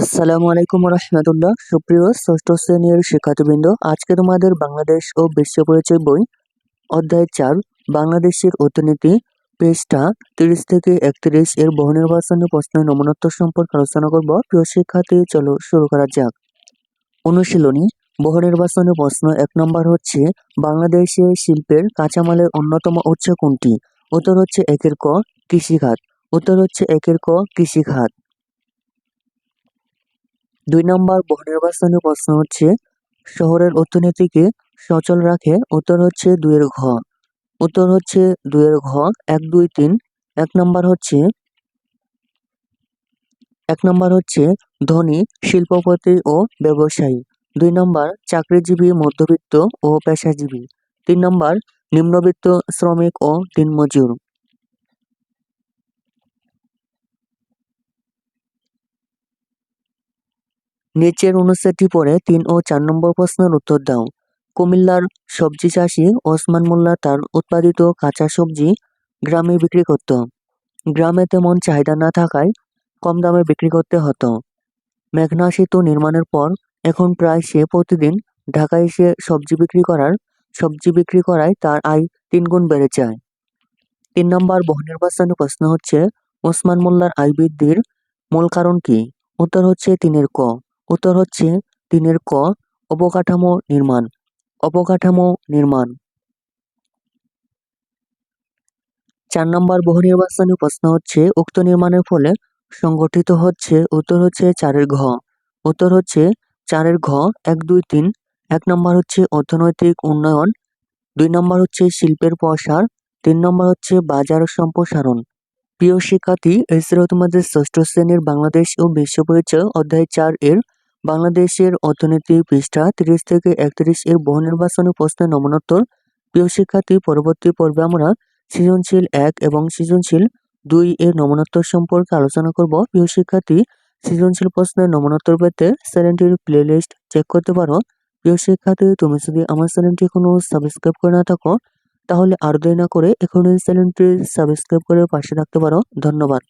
আসসালামু আলাইকুম রহমতুল্লাহ। সুপ্রিয় ষষ্ঠ শ্রেণির শিক্ষার্থীবৃন্দ, আজকে তোমাদের বাংলাদেশ ও বিশ্ব পরিচয় বই অধ্যায় চার, বাংলাদেশের অর্থনীতি, পৃষ্ঠা তিরিশ থেকে একত্রিশ এর বহু নির্বাচনী প্রশ্নের নমনত্ব সম্পর্কে আলোচনা করব। প্রিয় শিক্ষার্থী, চলো শুরু করা যাক। অনুশীলনী, বহু নির্বাচনী প্রশ্ন এক নম্বর হচ্ছে, বাংলাদেশে শিল্পের কাঁচামালের অন্যতম উৎস কোনটি? উত্তর হচ্ছে একের ক, কৃষিখাত। উত্তর হচ্ছে একের ক, কৃষিখাত। দুই নম্বর বহু নির্বাচনী প্রশ্ন হচ্ছে, শহরের অর্থনীতিকে সচল রাখে, উত্তর হচ্ছে দুইয়ের ঘ। উত্তর হচ্ছে দুইয়ের ঘ, এক, দুই, তিন। এক নম্বর হচ্ছে, এক নম্বর হচ্ছে ধনী, শিল্পপতি ও ব্যবসায়ী। দুই নম্বর চাকরিজীবী, মধ্যবিত্ত ও পেশাজীবী। তিন নম্বর নিম্নবিত্ত শ্রমিক ও দিনমজুর। নিচের অনুচ্ছেদটি পড়ে তিন ও চার নম্বর প্রশ্নের উত্তর দাও। কুমিল্লার সবজি চাষি ওসমান মোল্লা তার উৎপাদিত কাঁচা সবজি গ্রামে বিক্রি করত। গ্রামে তেমন চাহিদা না থাকায় কম দামে বিক্রি করতে হতো। মেঘনা সেতু নির্মাণের পর এখন প্রায় সে প্রতিদিন ঢাকায় এসে সবজি বিক্রি করার, সবজি বিক্রি করায় তার আয় তিন গুণ বেড়ে যায়। তিন নম্বর বহু নির্বাচনী প্রশ্ন হচ্ছে, ওসমান মোল্লার আয় বৃদ্ধির মূল কারণ কি? উত্তর হচ্ছে তিনের ক। উত্তর হচ্ছে তিনের ক, অবকাঠামো নির্মাণ। অবকাঠামো নির্মাণ। চার নম্বর বহু নির্বাচনী প্রশ্ন হচ্ছে, উক্ত নির্মাণের ফলে সংগঠিত হচ্ছে, উত্তর হচ্ছে চারের ঘ। উত্তর হচ্ছে চারের ঘ, এক, দুই, তিন। এক নম্বর হচ্ছে অর্থনৈতিক উন্নয়ন। দুই নম্বর হচ্ছে শিল্পের প্রসার। তিন নম্বর হচ্ছে বাজার সম্প্রসারণ। প্রিয় শিক্ষার্থী এই তোমাদের ষষ্ঠ শ্রেণির বাংলাদেশ ও বিশ্ব পরিচয় অধ্যায় চার এর বাংলাদেশের অর্থনীতি পৃষ্ঠা তিরিশ থেকে একত্রিশ এর বহু নির্বাচনী প্রশ্নের নমনোত্তর। প্রিয় শিক্ষার্থী, পরবর্তী পর্বে আমরা সৃজনশীল এক এবং সৃজনশীল দুই এর নমনোত্তর সম্পর্কে আলোচনা করব। প্রিয় শিক্ষার্থী, সৃজনশীল প্রশ্নের নমনোত্তর পেতে চ্যানেলটির প্লেলিস্ট চেক করতে পারো। প্রিয় শিক্ষার্থী, তুমি যদি আমার চ্যানেলটি এখনও সাবস্ক্রাইব করে না থাকো, তাহলে আর দেরি না করে এখনই চ্যানেলটি সাবস্ক্রাইব করে পাশে রাখতে পারো। ধন্যবাদ।